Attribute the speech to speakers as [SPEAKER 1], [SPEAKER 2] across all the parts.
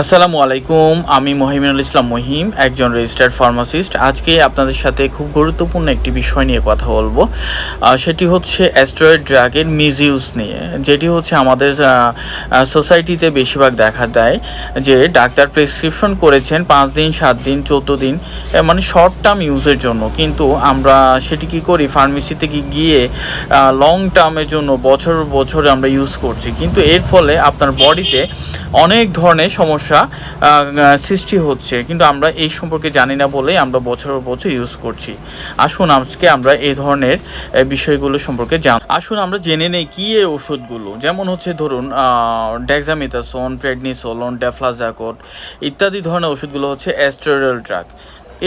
[SPEAKER 1] আসসালামু আলাইকুম, আমি মহিমিনুল ইসলাম মহিম, একজন রেজিস্টার্ড ফার্মাসিস্ট আজকে আপনাদের সাথে খুব গুরুত্বপূর্ণ একটি বিষয় নিয়ে কথা বলব। সেটি হচ্ছে অ্যাস্ট্রয়েড ড্রাগের মিসইউজ নিয়ে। যেটি হচ্ছে আমাদের সোসাইটিতে বেশিরভাগ দেখা দেয় যে ডাক্তার প্রেসক্রিপশন করেছেন পাঁচ দিন, সাত দিন, চোদ্দ দিন মানে শর্ট টার্ম ইউজের জন্য। কিন্তু আমরা সেটি কি করি? ফার্মেসিতে গিয়ে লং টার্মের জন্য বছর বছর আমরা ইউজ করছি। কিন্তু এর ফলে আপনার বডিতে অনেক ধরনের সমস্যা আহ, সৃষ্টি হচ্ছে। কিন্তু আমরা এই সম্পর্কে জানি না বলেই আমরা বছরের বছর ইউজ করছি। আসুন আজকে আমরা এই ধরনের বিষয়গুলো সম্পর্কে জান আসুন আমরা জেনে নেই কি এই ওষুধগুলো। যেমন হচ্ছে ধরুন ডেক্সামিথাসোন প্রেডনিসোলন ডেফ্লাজাকোট ইত্যাদি ধরনের ওষুধগুলো হচ্ছে অ্যাস্টেরয়েল ড্রাগ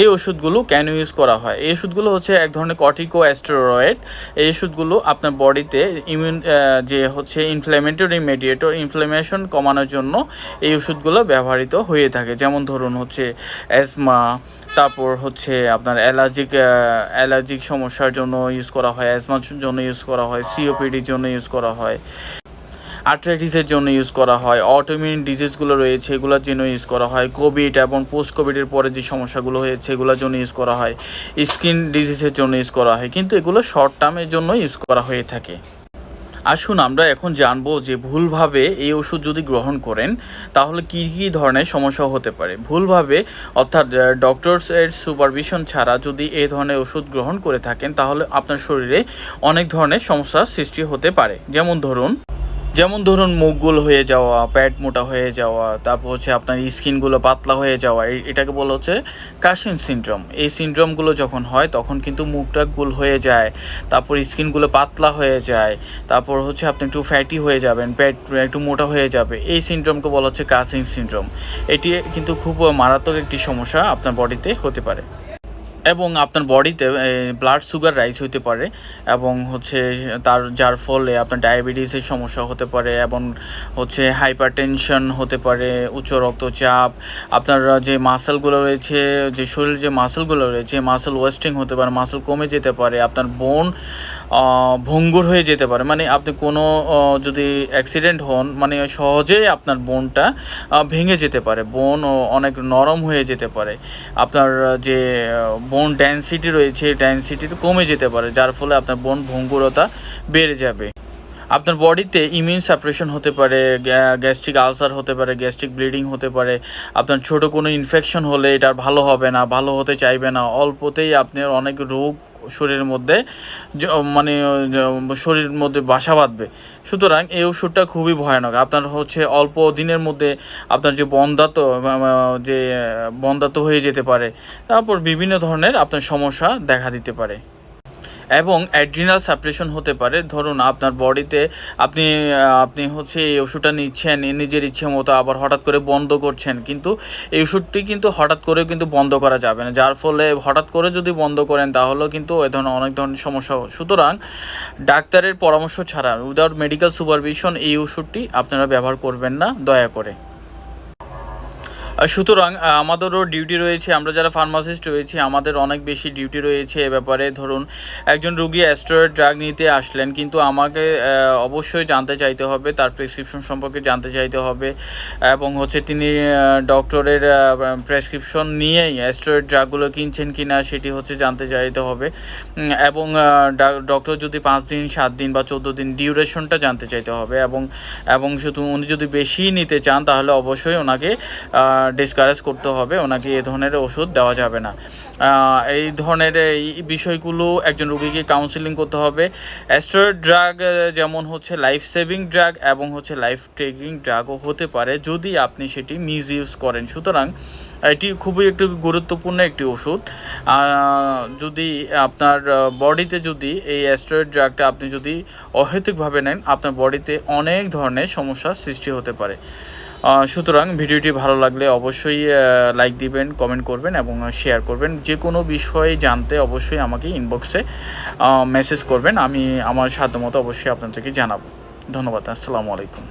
[SPEAKER 1] এই ওষুধগুলো কেন ইউজ করা হয়? এই ওষুধগুলো হচ্ছে এক ধরনের কর্টিকো অ্যাস্টেরয়েড এই ওষুধগুলো আপনার বডিতে ইমিউন যে হচ্ছে ইনফ্ল্যামেটরি মেডিয়েটর ইনফ্লামেশন কমানোর জন্য এই ওষুধগুলো ব্যবহৃত হয়ে থাকে। যেমন ধরুন হচ্ছে অ্যাজমা তারপর হচ্ছে আপনার অ্যালার্জিক অ্যালার্জিক সমস্যার জন্য ইউজ করা হয় অ্যাজমার জন্য ইউজ করা হয় সিওপিডির জন্য ইউজ করা হয়। আর্থ্রাইটিসের জন্য ইউজ করা হয় অটোমিউন ডিজিজগুলো রয়েছে, এগুলোর জন্য ইউজ করা হয় কোভিড এবং পোস্ট কোভিডের পরে যে সমস্যাগুলো হয়েছে, এগুলোর জন্য ইউজ করা হয় স্কিন ডিজিজের জন্য ইউজ করা হয়, কিন্তু এগুলো শর্ট টার্মের জন্য ইউজ করা হয়ে থাকে। আসুন আমরা এখন জানব যে ভুলভাবে এই ওষুধ যদি গ্রহণ করেন, তাহলে কী কী ধরনের সমস্যা হতে পারে? ভুলভাবে, অর্থাৎ ডক্টরস এর সুপারভিশন ছাড়া যদি এই ধরনের ওষুধ গ্রহণ করে থাকেন, তাহলে আপনার শরীরে অনেক ধরনের সমস্যার সৃষ্টি হতে পারে। যেমন ধরুন যেমন ধরুন মুখগুলো হয়ে যাওয়া প্যাট মোটা হয়ে যাওয়া, তারপর হচ্ছে আপনার স্কিনগুলো পাতলা হয়ে যাওয়া এটাকে বলা হচ্ছে কাশিন সিনড্রোম এই সিনড্রোমগুলো যখন হয়, তখন কিন্তু মুখটা গুল হয়ে যায়, তারপর স্কিনগুলো পাতলা হয়ে যায়, তারপর হচ্ছে আপনি একটু ফ্যাটি হয়ে যাবেন, পেট একটু মোটা হয়ে যাবে। এই সিনড্রোমকে বলা হচ্ছে কাশিং সিনড্রোম এটি কিন্তু খুব মারাত্মক একটি সমস্যা আপনার বডিতে হতে পারে। এবং আপনার বডিতে ব্লাড সুগার রাইস হতে পারে এবং হচ্ছে তার, যার ফলে আপনার ডায়াবেটিসের সমস্যা হতে পারে এবং হচ্ছে হাইপার টেনশন হতে পারে, উচ্চ রক্তচাপ, আপনার যে মাসেলগুলো রয়েছে, যে শরীরের যে মাসেলগুলো রয়েছে মাসেল ওয়েস্টিং হতে পারে মাসেল কমে যেতে পারে, আপনার বোন ভঙ্গুর হয়ে যেতে পারে। মানে আপনি কোনো যদি অ্যাক্সিডেন্ট হন মানে সহজেই আপনার বোনটা ভেঙে যেতে পারে। বোন অনেক নরম হয়ে যেতে পারে। আপনার যে বোন ডেন্সিটি রয়েছে ডেন্সিটি কমে যেতে পারে, যার ফলে আপনার বোন ভঙ্গুরতা বেড়ে যাবে। আপনার বডিতে ইমিউন সাপ্রেশন হতে পারে গ্যাস্ট্রিক আলসার হতে পারে গ্যাস্ট্রিক ব্লিডিং হতে পারে। আপনার ছোট কোনো ইনফেকশন হলে এটা ভালো হবে না, ভালো হতে চাইবে না। অল্পতেই আপনার অনেক রোগ শরীরের মধ্যে মানে শরীরের মধ্যে বাসা বাঁধবে। সুতরাং এই ওষুধটা খুবই ভয়ানক। আপনার হচ্ছে অল্প দিনের মধ্যে আপনার যে বন্ধাত্ম যে বন্ধাত্ম হয়ে যেতে পারে, তারপর বিভিন্ন ধরনের আপনার সমস্যা দেখা দিতে পারে। এবং অ্যাড্রিনাল সাপ্রেশন হতে পারে। ধরুন, আপনার বডিতে আপনি আপনি হচ্ছে এই ওষুধটা নিচ্ছেন নিজের ইচ্ছে মতো আবার হঠাৎ করে বন্ধ করছেন, কিন্তু এই ওষুধটি কিন্তু হঠাৎ করে কিন্তু বন্ধ করা যাবে না। যার ফলে হঠাৎ করে যদি বন্ধ করেন, তাহলেও কিন্তু এ ধরনের অনেক ধরনের সমস্যা সুতরাং ডাক্তারের পরামর্শ ছাড়া উইদাউট মেডিকেল সুপারভিশন এই ওষুধটি আপনারা ব্যবহার করবেন না, দয়া করে। সুতরাং আমাদেরও ডিউটি রয়েছে, আমরা যারা ফার্মাসিস্ট রয়েছি, আমাদের অনেক বেশি ডিউটি রয়েছে এ ব্যাপারে। ধরুন, একজন রুগী অ্যাস্ট্রয়েড ড্রাগ নিতে আসলেন, কিন্তু আমাকে অবশ্যই জানতে চাইতে হবে, তার প্রেসক্রিপশন সম্পর্কে জানতে চাইতে হবে, এবং হচ্ছে তিনি ডক্টরের প্রেসক্রিপশন নিয়েই অ্যাস্ট্রয়েড ড্রাগগুলো কিনছেন কি না সেটি হচ্ছে জানতে চাইতে হবে। এবং ডক্টর যদি পাঁচ দিন, সাত দিন বা চোদ্দ দিন ডিউরেশনটা জানতে চাইতে হবে, এবং এবং শুধু উনি যদি বেশি নিতে চান, তাহলে অবশ্যই ওনাকে ডিসকারেজ করতে হবে, ওনাকে এ ধরনের ওষুধ দেওয়া যাবে না। এই ধরনের এই বিষয়গুলো একজন রুগীকে কাউন্সিলিং করতে হবে। অ্যাস্ট্রয়েড ড্রাগ যেমন হচ্ছে লাইফ সেভিং ড্রাগ এবং হচ্ছে লাইফ টেকিং ড্রাগও হতে পারে যদি আপনি সেটি মিস ইউজ করেন। সুতরাং এটি খুবই একটি গুরুত্বপূর্ণ একটি ওষুধ। যদি আপনার বডিতে যদি এই অ্যাস্ট্রয়েড ড্রাগটা আপনি যদি অহেতুকভাবে নেন, আপনার বডিতে অনেক ধরনের সমস্যার সৃষ্টি হতে পারে। সুতরাং ভিডিওটি ভালো লাগলে অবশ্যই লাইক দিবেন কমেন্ট করবেন এবং শেয়ার করবেন। যে কোনো বিষয়ে জানতে অবশ্যই আমাকে ইনবক্সে মেসেজ করবেন। আমি আমার সাধ্যমতো অবশ্যই আপনাদেরকে জানাব। ধন্যবাদ। আসসালামু আলাইকুম।